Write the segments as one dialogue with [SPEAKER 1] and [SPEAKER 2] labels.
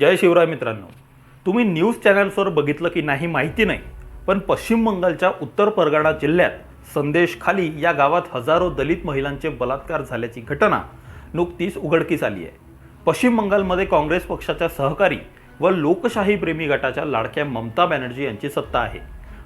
[SPEAKER 1] जय शिवराय मित्रांनो. तुम्ही न्यूज चॅनल्सवर बघितलं की नाही माहिती नाही पण पश्चिम बंगालच्या उत्तर परगणा जिल्ह्यात संदेश खाली या गावात हजारो दलित महिलांचे बलात्कार झाल्याची घटना नुकतीच उघडकीस आली आहे. पश्चिम बंगालमध्ये काँग्रेस पक्षाच्या सहकारी व लोकशाही प्रेमी गटाच्या लाडक्या ममता बॅनर्जी यांची सत्ता आहे.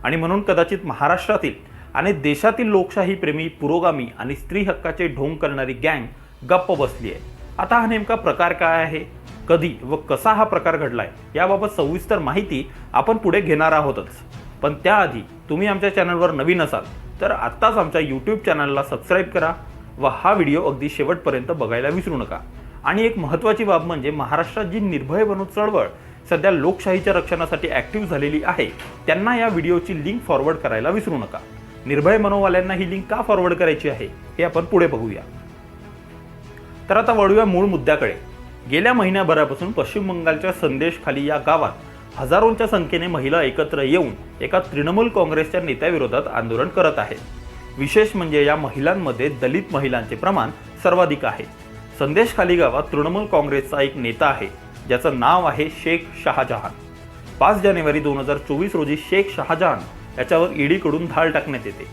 [SPEAKER 1] आणि म्हणून कदाचित महाराष्ट्रातील आणि देशातील लोकशाही प्रेमी पुरोगामी आणि स्त्री हक्काचे ढोंग करणारी गँग गप्प बसली आहे. आता हा नेमका प्रकार काय आहे? कधी व कसा हा प्रकार घडलाय याबाबत सविस्तर माहिती आपण पुढे घेणार आहोतच. पण त्याआधी तुम्ही आमच्या चॅनलवर नवीन असाल तर आत्ताच आमच्या यूट्यूब चॅनलला सबस्क्राईब करा व हा व्हिडिओ अगदी शेवटपर्यंत बघायला विसरू नका. आणि एक महत्त्वाची बाब म्हणजे महाराष्ट्रात जी निर्भय बनू चळवळ सध्या लोकशाहीच्या रक्षणासाठी ॲक्टिव्ह झालेली आहे त्यांना या व्हिडिओची लिंक फॉरवर्ड करायला विसरू नका. निर्भय मनोवाल्यांना ही लिंक का फॉरवर्ड करायची आहे हे आपण पुढे बघूया. तर आता वळूया मूळ मुद्द्याकडे. गेल्या महिन्याभरापासून पश्चिम बंगालच्या संदेशखाली या गावात हजारोंच्या संख्येने महिला एकत्र येऊन एका तृणमूल काँग्रेसच्या नेत्याविरोधात आंदोलन करत आहेत. विशेष म्हणजे या महिलांमध्ये दलित महिलांचे प्रमाण सर्वाधिक आहे. संदेशखाली गावात तृणमूल काँग्रेसचा एक नेता आहे ज्याचं नाव आहे शेख शहाजहान. पाच जानेवारी दोन हजार चोवीस रोजी शेख शहाजहान याच्यावर ईडीकडून धाड टाकण्यात येते.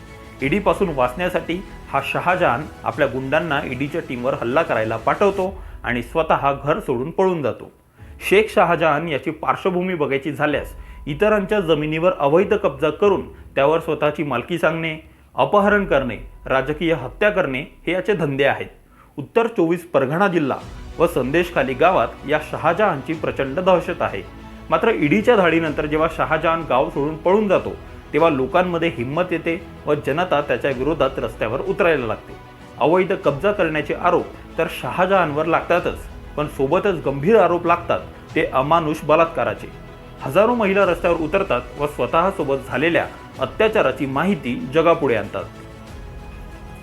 [SPEAKER 1] ईडीपासून वाचण्यासाठी हा शहाजहान आपल्या गुंडांना ईडीच्या टीमवर हल्ला करायला पाठवतो आणि स्वतः घर सोडून पळून जातो. शेख शहाजहान याची पार्श्वभूमी बघायची झाल्यास इतरांच्या जमिनीवर अवैध कब्जा करून त्यावर स्वतःची मालकी सांगणे अपहरण करणे राजकीय हत्या करणे हे याचे धंदे आहेत. उत्तर चोवीस परगणा जिल्हा व संदेशखाली गावात या शहाजहानची प्रचंड दहशत आहे. मात्र ईडीच्या धाडीनंतर जेव्हा शहाजहान गाव सोडून पळून जातो तेव्हा लोकांमध्ये हिंमत येते व जनता त्याच्या विरोधात रस्त्यावर उतरायला लागते. अवैध कब्जा करण्याचे आरोप तर शहाजहानवर लागतातच. पण सोबतच गंभीर आरोप लागतात ते अमानुष बलात्काराचे. हजारो महिला रस्त्यावर उतरतात व स्वतःसोबत झालेल्या अत्याचाराची माहिती जगापुढे आणतात.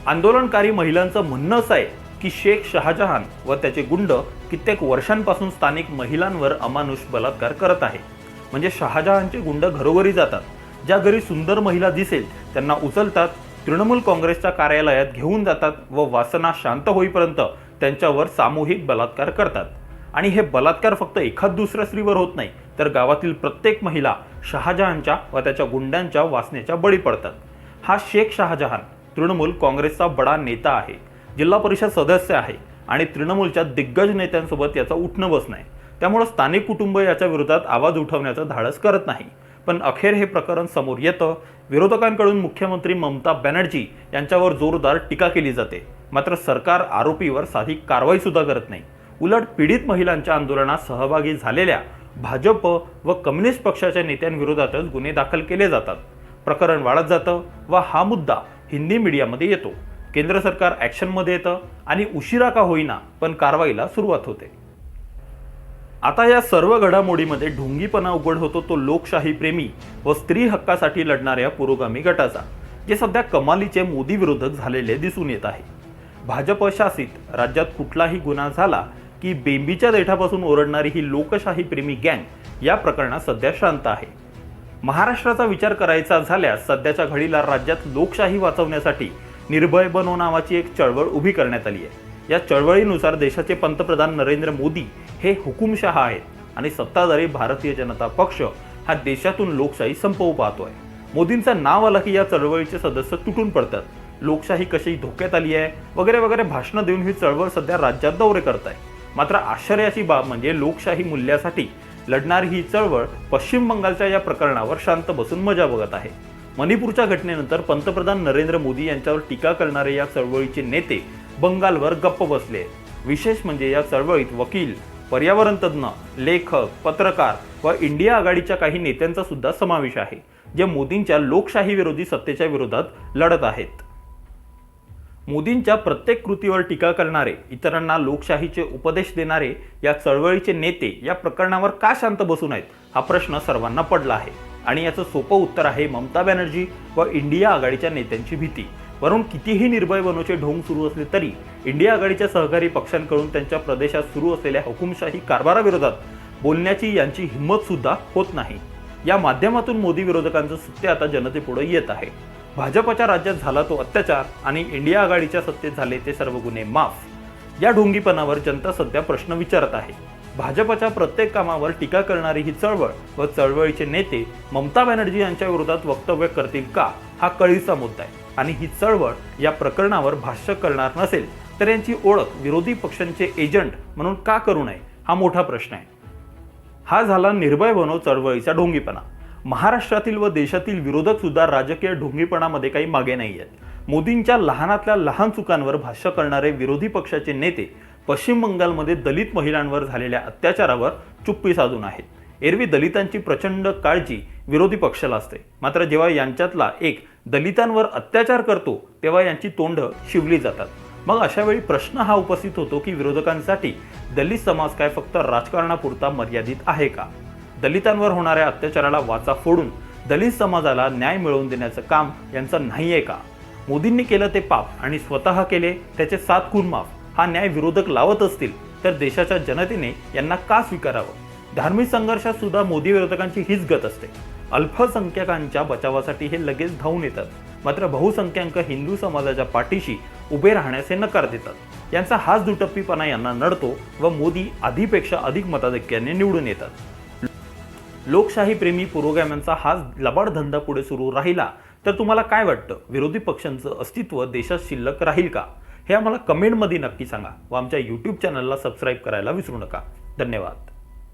[SPEAKER 1] आंदोलनकारी महिलांचं म्हणणं असं आहे की शेख शहाजहान व त्याचे गुंड कित्येक वर्षांपासून स्थानिक महिलांवर अमानुष बलात्कार करत आहे. म्हणजे शहाजहानचे गुंड घरोघरी जातात. ज्या घरी सुंदर महिला दिसेल त्यांना उचलतात तृणमूल काँग्रेसच्या कार्यालयात घेऊन जातात व वासना शांत होईपर्यंत त्यांच्यावर सामूहिक बलात्कार करतात. आणि हे बलात्कार फक्त एखाद दुसऱ्या स्त्रीवर होत नाही तर गावातील प्रत्येक महिला शहाजहानच्या व त्याच्या गुंड्यांच्या वासनेच्या बळी पडतात. हा शेख शहाजहान तृणमूल काँग्रेसचा बडा नेता आहे जिल्हा परिषद सदस्य आहे आणि तृणमूलच्या दिग्गज नेत्यांसोबत याचा उठणं बसणं आहे त्यामुळं स्थानिक कुटुंब याच्या विरोधात आवाज उठवण्याचं धाडस करत नाही. पण अखेर हे प्रकरण समोर येतं. विरोधकांकडून मुख्यमंत्री ममता बॅनर्जी यांच्यावर जोरदार टीका केली जाते. मात्र सरकार आरोपीवर साधी कारवाई सुद्धा करत नाही. उलट पीडित महिलांच्या आंदोलनात सहभागी झालेल्या भाजप व कम्युनिस्ट पक्षाच्या नेत्यांविरोधातच गुन्हे दाखल केले जातात. प्रकरण वाढत जातं व हा मुद्दा हिंदी मीडियामध्ये येतो. केंद्र सरकार ॲक्शनमध्ये येतं आणि उशिरा का होईना पण कारवाईला सुरुवात होते. आता या सर्व घडामोडीमध्ये ढोंगीपणा उघड होतो तो लोकशाही प्रेमी व स्त्री हक्कासाठी लढणाऱ्या पुरोगामी गटाचा जे सध्या कमालीचे मोदी विरोधक झालेले दिसून येत आहे. भाजप शासित राज्यात कुठलाही गुन्हा झाला की बेंबीच्या देठापासून ओरडणारी ही लोकशाही प्रेमी गँग या प्रकरणात सध्या शांत आहे. महाराष्ट्राचा विचार करायचा झाल्यास सध्याच्या घडीला राज्यात लोकशाही वाचवण्यासाठी निर्भय बनो नावाची एक चळवळ उभी करण्यात आली आहे. या चळवळीनुसार देशाचे पंतप्रधान नरेंद्र मोदी हे हुकुमशहा आहेत. आणि सत्ताधारी भारतीय जनता पक्ष हा देशातून लोकशाही संपवू पाहतोय. मोदींचा नाव आलं की या चळवळीचे सदस्य तुटून पडतात. लोकशाही कशी धोक्यात आली आहे? वगैरे वगैरे भाषणं देऊन ही चळवळ सध्या राज्यात दौरे करत आहे मात्र आश्चर्याची बाब म्हणजे लोकशाही मूल्यासाठी लढणारी ही चळवळ पश्चिम बंगालच्या या प्रकरणावर शांत बसून मजा बघत आहे. मणिपूरच्या घटनेनंतर पंतप्रधान नरेंद्र मोदी यांच्यावर टीका करणारे या चळवळीचे नेते बंगालवर गप्प बसले विशेष म्हणजे या चळवळीत वकील पर्यावरण तज्ज्ञ लेखक पत्रकार व इंडिया आघाडीच्या काही नेत्यांचा सुद्धा समावेश आहे जे मोदींच्या लोकशाही विरोधी सत्तेच्या विरोधात लढत आहेत. मोदींच्या प्रत्येक कृतीवर टीका करणारे इतरांना लोकशाहीचे उपदेश देणारे या चळवळीचे नेते या प्रकरणावर का शांत बसून आहेत हा प्रश्न सर्वांना पडला आहे. आणि याचं सोपं उत्तर आहे ममता बॅनर्जी व इंडिया आघाडीच्या नेत्यांची भीती. वरून कितीही निर्भय बनवचे ढोंग सुरू असले तरी इंडिया आघाडीच्या सहकारी पक्षांकडून त्यांच्या प्रदेशात सुरू असलेल्या हुकुमशाही कारभाराविरोधात बोलण्याची यांची हिंमत सुद्धा होत नाही. या माध्यमातून मोदी विरोधकांचं सत्य आता जनतेपुढे येत आहे. भाजपच्या राज्यात झाला तो अत्याचार आणि इंडिया आघाडीच्या सत्तेत झाले ते सर्व गुन्हे माफ. या ढोंगीपणावर जनता सध्या प्रश्न विचारत आहे. भाजपच्या प्रत्येक कामावर टीका करणारी ही चळवळ व चळवळीचे नेते ममता बॅनर्जी यांच्या विरोधात वक्तव्य करतील का हा कळीचा मुद्दा आहे. आणि ही चळवळ या प्रकरणावर भाष्य करणार नसेल तर यांची ओळख विरोधी पक्षांचे एजंट म्हणून का करू नये हा मोठा प्रश्न आहे. हा झाला निर्भय बनो चळवळीचा ढोंगीपणा. महाराष्ट्रातील व देशातील विरोधक सुद्धा राजकीय ढोंगीपणामध्ये काही मागे नाही आहेत. मोदींच्या लहानातल्या लहान चुकांवर भाष्य करणारे विरोधी पक्षाचे नेते पश्चिम बंगालमध्ये दलित महिलांवर झालेल्या अत्याचारावर चुप्पी साधून आहेत. एरवी दलितांची प्रचंड काळजी विरोधी पक्षाला असते. मात्र जेव्हा यांच्यातला एक दलितांवर अत्याचार करतो तेव्हा यांची तोंड शिवली जातात. मग अशा वेळी प्रश्न हा उपस्थित होतो की विरोधकांसाठी दलित समाज काय फक्त राजकारणापुरता मर्यादित आहे का? दलितांवर होणाऱ्या अत्याचाराला वाचा फोडून दलित समाजाला न्याय मिळवून देण्याचं काम यांचं नाही आहे का? मोदींनी केलं ते पाप आणि स्वतः केले त्याचे सात खून माफ. हा न्याय विरोधक लावत असतील तर देशाच्या जनतेने यांना का स्वीकारावं? धार्मिक संघर्षात सुद्धा मोदी विरोधकांची हीच गत असते. अल्पसंख्याकांच्या बचावासाठी हे लगेच धावून येतात. मात्र बहुसंख्याक हिंदू समाजाच्या पाठीशी उभे राहण्यास हे नकार देतात. यांचा हाच दुटप्पीपणा यांना नडतो व मोदी आधीपेक्षा अधिक मताधिक्याने निवडून येतात. लोकशाही प्रेमी पुरोगाम्यांचा हाच लबाड धंदा पुढे सुरू राहिला तर तुम्हाला काय वाटतं? विरोधी पक्षांचं अस्तित्व देशात शिल्लक राहील का? हे आम्हाला कमेंटमध्ये नक्की सांगा व आमच्या यूट्यूब चॅनलला सबस्क्राईब करायला विसरू नका. धन्यवाद.